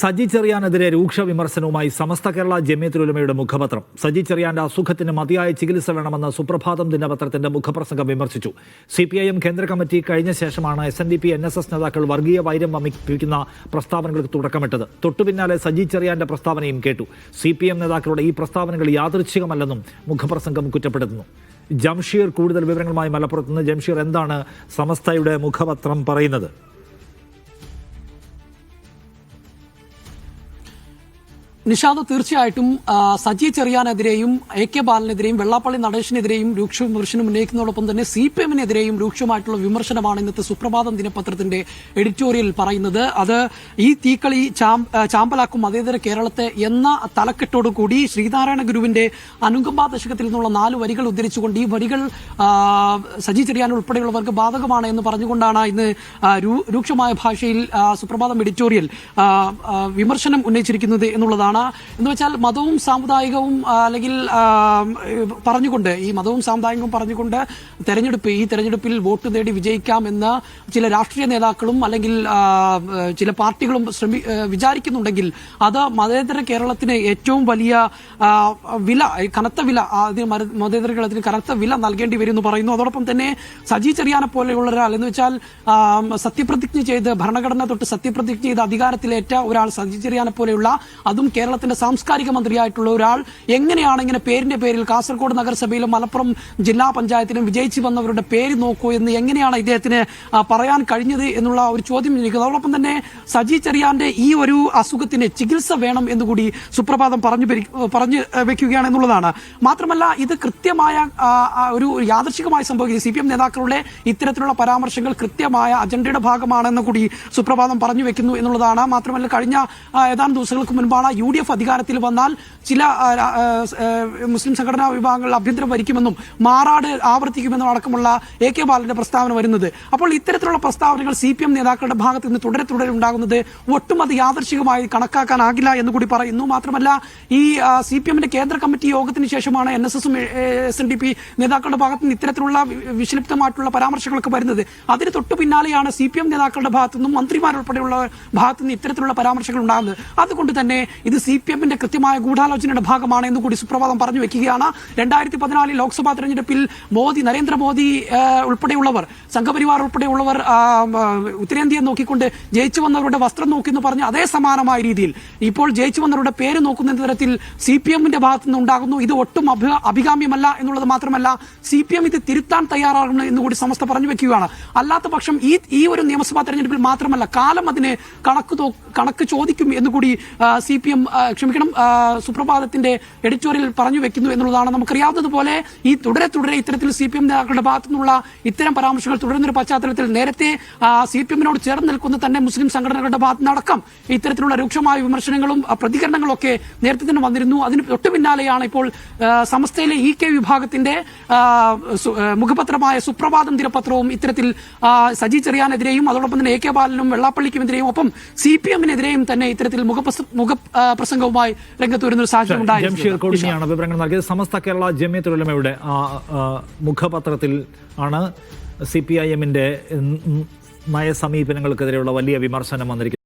സജി ചെറിയാനെതിരെ രൂക്ഷ വിമർശനവുമായി സമസ്ത കേരള ജമിയത്തുലുലമയുടെ മുഖപത്രം. സജി ചെറിയാന്റെ അസുഖത്തിന് മതിയായ ചികിത്സ വേണമെന്ന് സുപ്രഭാതം ദിനപത്രത്തിന്റെ മുഖപ്രസംഗം വിമർശിച്ചു. സി പി ഐ എം കേന്ദ്ര കമ്മിറ്റി കഴിഞ്ഞ ശേഷമാണ് S N D P N S S നേതാക്കൾ വർഗീയ വൈരം വമിപ്പിക്കുന്ന പ്രസ്താവനകൾക്ക് തുടക്കമിട്ടത്. തൊട്ടുപിന്നാലെ സജി ചെറിയാന്റെ പ്രസ്താവനയും കേട്ടു. സി പി എം നേതാക്കളുടെ ഈ പ്രസ്താവനകൾ യാദൃച്ഛികമല്ലെന്നും മുഖപ്രസംഗം കുറ്റപ്പെടുത്തുന്നു. ജംഷീർ കൂടുതൽ വിവരങ്ങളുമായി മലപ്പുറത്ത് നിന്ന്. ജംഷീർ എന്താണ് സമസ്തയുടെ മുഖപത്രം പറയുന്നത്? നിഷാദ് തീർച്ചയായിട്ടും സജി ചെറിയാനെതിരെയും എ കെ ബാലനെതിരെയും വെള്ളാപ്പള്ളി നടേശിനെതിരെയും രൂക്ഷ വിമർശനം ഉന്നയിക്കുന്നതോടൊപ്പം തന്നെ സി പി എമ്മിനെതിരെയും രൂക്ഷമായിട്ടുള്ള വിമർശനമാണ് ഇന്നത്തെ സുപ്രഭാതം ദിനപത്രത്തിന്റെ എഡിറ്റോറിയൽ പറയുന്നത്. അത് ഈ തീക്കളി ചാമ്പലാക്കും അതേതര കേരളത്തെ എന്ന തലക്കെട്ടോടുകൂടി ശ്രീനാരായണ ഗുരുവിന്റെ അനുകമ്പാ ദശകത്തിൽ നിന്നുള്ള നാല് വരികൾ ഉദ്ധരിച്ചുകൊണ്ട് ഈ വരികൾ സജി ചെറിയാൻ ഉൾപ്പെടെയുള്ളവർക്ക് ബാധകമാണ് എന്ന് പറഞ്ഞുകൊണ്ടാണ് ഇന്ന് രൂക്ഷമായ ഭാഷയിൽ സുപ്രഭാതം എഡിറ്റോറിയൽ വിമർശനം ഉന്നയിച്ചിരിക്കുന്നത് എന്നുള്ളതാണ് എന്ന് വെച്ചാൽ മതവും സാമുദായികവും അല്ലെങ്കിൽ പറഞ്ഞുകൊണ്ട് ഈ മതവും സാമുദായികവും പറഞ്ഞുകൊണ്ട് തെരഞ്ഞെടുപ്പ് ഈ തെരഞ്ഞെടുപ്പിൽ വോട്ട് നേടി വിജയിക്കാം എന്ന് ചില രാഷ്ട്രീയ നേതാക്കളും അല്ലെങ്കിൽ ചില പാർട്ടികളും ശ്രമി വിചാരിക്കുന്നുണ്ടെങ്കിൽ അത് മതേതര കേരളത്തിന് ഏറ്റവും വലിയ വില കനത്ത വില അതിന് മതേതര കേരളത്തിന് കനത്ത വില നൽകേണ്ടി വരും എന്ന് പറയുന്നു. അതോടൊപ്പം തന്നെ സജി ചെറിയാനെ പോലെയുള്ള ഒരാൾ എന്ന് വെച്ചാൽ സത്യപ്രതിജ്ഞ ചെയ്ത് ഭരണഘടന തൊട്ട് സത്യപ്രതിജ്ഞ ചെയ്ത് അധികാരത്തിലേറ്റ ഒരാൾ സജി ചെറിയാനെ പോലെയുള്ള അതും കേരളത്തിന്റെ സാംസ്കാരിക മന്ത്രിയായിട്ടുള്ള ഒരാൾ എങ്ങനെയാണ് ഇങ്ങനെ പേരിന്റെ പേരിൽ കാസർഗോഡ് നഗരസഭയിലും മലപ്പുറം ജില്ലാ പഞ്ചായത്തിലും വിജയിച്ചു വന്നവരുടെ പേര് നോക്കൂ എന്ന് എങ്ങനെയാണ് ഇദ്ദേഹത്തിന് പറയാൻ കഴിഞ്ഞത് എന്നുള്ള ഒരു ചോദ്യം ചോദിക്കുന്നത്. അതോടൊപ്പം തന്നെ സജി ചെറിയാന്റെ ഈ ഒരു അസുഖത്തിന് ചികിത്സ വേണം എന്നുകൂടി സുപ്രഭാതം പറഞ്ഞു പറഞ്ഞു വെക്കുകയാണ് എന്നുള്ളതാണ്. മാത്രമല്ല ഇത് കൃത്യമായ ഒരു യാദർശികമായി സംഭവിക്കുന്നത് സി പി എം നേതാക്കളുടെ ഇത്തരത്തിലുള്ള പരാമർശങ്ങൾ കൃത്യമായ അജണ്ടയുടെ ഭാഗമാണെന്ന് കൂടി സുപ്രഭാതം പറഞ്ഞു വെക്കുന്നു എന്നുള്ളതാണ്. മാത്രമല്ല കഴിഞ്ഞ ഏതാനും ദിവസങ്ങൾക്ക് മുൻപാണ് യു ഡി എഫ് അധികാരത്തിൽ വന്നാൽ ചില മുസ്ലിം സംഘടനാ വിഭാഗങ്ങൾ അഭ്യന്തരം ഭരിക്കുമെന്നും മാറാട് ആവർത്തിക്കുമെന്നും അടക്കമുള്ള എ കെ ബാലന്റെ പ്രസ്താവന വരുന്നത്. അപ്പോൾ ഇത്തരത്തിലുള്ള പ്രസ്താവനകൾ സി പി എം നേതാക്കളുടെ ഭാഗത്ത് നിന്ന് തുടരെ തുടരെ ഉണ്ടാകുന്നത് ഒട്ടും അത് യാദർശികമായി കണക്കാക്കാനാകില്ല എന്ന് കൂടി പറയുന്നു. മാത്രമല്ല ഈ സി പി എമ്മിന്റെ കേന്ദ്ര കമ്മിറ്റി യോഗത്തിന് ശേഷമാണ് എൻ എസ് എസും എസ് എൻ ഡി പി നേതാക്കളുടെ ഭാഗത്ത് നിന്ന് ഇത്തരത്തിലുള്ള വി- വിഷലിപ്തമായിട്ടുള്ള പരാമർശങ്ങളൊക്കെ വരുന്നത്. അതിന് തൊട്ടു പിന്നാലെയാണ് സി പി എം നേതാക്കളുടെ ഭാഗത്തു നിന്നും മന്ത്രിമാരുൾപ്പെടെയുള്ള ഭാഗത്തുനിന്ന് ഇത്തരത്തിലുള്ള പരാമർശങ്ങൾ ഉണ്ടാകുന്നത്. അതുകൊണ്ട് തന്നെ ഇത് സി പി എമ്മിന്റെ കൃത്യമായ ഗൂഢാലോചനയുടെ ഭാഗമാണ് എന്ന് കൂടി സുപ്രഭാതം പറഞ്ഞു വെക്കുകയാണ്. രണ്ടായിരത്തി പതിനാലിൽ ലോക്സഭാ തെരഞ്ഞെടുപ്പിൽ മോദി നരേന്ദ്രമോദി ഉൾപ്പെടെയുള്ളവർ സംഘപരിവാർ ഉൾപ്പെടെയുള്ളവർ ഉത്തരേന്ത്യയെ നോക്കിക്കൊണ്ട് ജയിച്ചു വന്നവരുടെ വസ്ത്രം നോക്കി എന്ന് പറഞ്ഞ അതേ സമാനമായ രീതിയിൽ ഇപ്പോൾ ജയിച്ചു വന്നവരുടെ പേര് നോക്കുന്ന തരത്തിൽ സി പി എമ്മിന്റെ ഭാഗത്തു നിന്നുണ്ടാകുന്നു. ഇത് ഒട്ടും അഭികാമ്യമല്ല എന്നുള്ളത് മാത്രമല്ല സി പി എം ഇത് തിരുത്താൻ തയ്യാറാകുന്നു എന്ന് കൂടി സമസ്ത പറഞ്ഞു വെക്കുകയാണ്. അല്ലാത്ത പക്ഷം ഈ ഈ ഒരു നിയമസഭാ തെരഞ്ഞെടുപ്പിൽ മാത്രമല്ല കാലം അതിന് കണക്ക് കണക്ക് ചോദിക്കും എന്നുകൂടി സി പി എം ക്ഷമിക്കണം സുപ്രഭാതത്തിന്റെ എഡിറ്റോറിയൽ പറഞ്ഞു വെക്കുന്നു എന്നുള്ളതാണ് നമുക്കറിയാവുന്നതുപോലെ ഈ തുടരെ തുടരെ ഇത്തരത്തിൽ സി പി എം നേതാക്കളുടെ ഭാഗത്തു നിന്നുള്ള ഇത്തരം പരാമർശങ്ങൾ തുടരുന്ന ഒരു പശ്ചാത്തലത്തിൽ നേരത്തെ സി പി എമ്മിനോട് ചേർന്ന് നിൽക്കുന്ന തന്നെ മുസ്ലിം സംഘടനകളുടെ ഭാഗത്തു നിന്നടക്കം ഇത്തരത്തിലുള്ള രൂക്ഷമായ വിമർശനങ്ങളും പ്രതികരണങ്ങളും ഒക്കെ നേരത്തെ തന്നെ വന്നിരുന്നു. അതിന് തൊട്ടു പിന്നാലെയാണ് ഇപ്പോൾ സമസ്തയിലെ ഇ കെ വിഭാഗത്തിന്റെ മുഖപത്രമായ സുപ്രഭാതം ദിനപത്രവും ഇത്തരത്തിൽ സജി ചെറിയാനെതിരെയും അതോടൊപ്പം തന്നെ എ കെ ബാലനും വെള്ളാപ്പള്ളിക്കുമെതിരെയും ഒപ്പം സി പി എമ്മിനെതിരെയും തന്നെ ഇത്തരത്തിൽ മുഖ മുഖ പ്രസംഗവുമായി രംഗത്ത് വരുന്ന ഒരു സാഹചര്യം ഉണ്ടായിരുന്നു വിവരങ്ങൾ നൽകിയത്. സമസ്ത കേരള ജമിയത്തുലമയുടെ മുഖപത്രത്തിൽ ആണ് സി പി ഐ എമ്മിന്റെ നയസമീപനങ്ങൾക്കെതിരെയുള്ള വലിയ വിമർശനം വന്നിരിക്കുന്നത്.